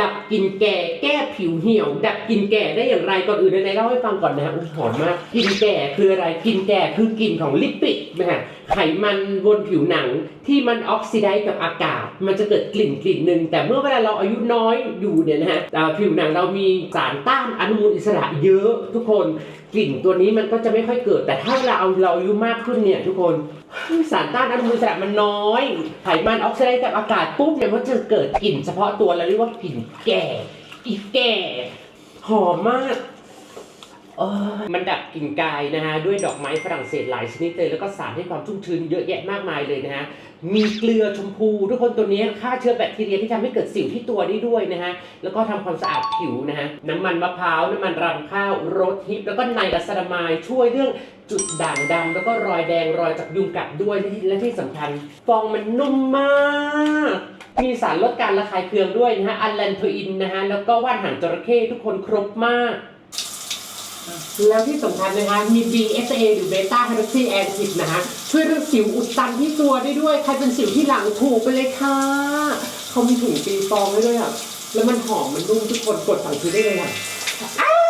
ดับกลิ่นแก่แก้ผิวเหี่ยว ดับกลิ่นแก่ได้อย่างไรก่อนอื่นในๆเล่าให้ฟังก่อนนะฮะอุ๊ยหอมมากกลิ่นแก่คืออะไรกลิ่นแก่คือกลิ่นของลิปิดนะฮะไขมันบนผิวหนังที่มันออกซิไดซ์กับอากาศ มันจะเกิดกลิ่นกลิ่นหนึ่งแต่เมื่อเวลาเราอายุน้อยอยู่เนี่ยนะฮะอ่าผิวหนังเรามีสารต้านอนุมูลอิสระเยอะทุกคนกลิ่นตัวนี้มันก็จะไม่ค่อยเกิด แต่ถ้าเราอาเราอายุมากขึ้นเนี่ยทุกคนสารต้านอนุมูลอิสระมันน้อย ไขมันออกซิไดซ์กับอากาศปุ๊บเนี่ยมันจะเกิดกลิ่นเฉพาะตัวเราเรียกว่ากลิ่นแก่ อีแก่ หอมมากเออมันดับกลิ่นกายนะฮะ ด้วยดอกไม้ฝรั่งเศสหลายชนิดเลย แล้วก็สารให้ความชุ่มชื้นเยอะแยะมากมายเลยนะฮะ มีเกลือชมพู ทุกคนตัวนี้ฆ่าเชื้อแบคทีเรียที่ทำให้เกิดสิวที่ตัวได้ด้วยนะฮะ แล้วก็ทำความสะอาดผิวนะฮะ น้ำมันมะพร้าว น้ำมันรำข้าวรสฮิป แล้วก็ไนลัสซามายช่วยเรื่องจุดด่างดำแล้วก็รอยแดงรอยจากยุงกัดด้วยและที่และที่สำคัญฟองมันนุ่มมาก มีสารลดการระคายเคืองด้วยนะฮะอัลแลนโทอินนะฮะแล้วก็ว่านหางจระเข้ทุกคนครบมาก แล้วที่สำคัญนะคะ มี BSA หรือเบต้าไฮดรอกซีแอนซิดนะคะช่วยเรื่องสิวอุดตันที่ตัวได้ด้วย ใครเป็นสิวที่หลังถูกไปเลยค่ะ เขามีถุงตีฟองไว้ด้วยอะ แล้วมันหอมมันนุ่มทุกคนกดสั่งซื้อได้เลยอะอ้าว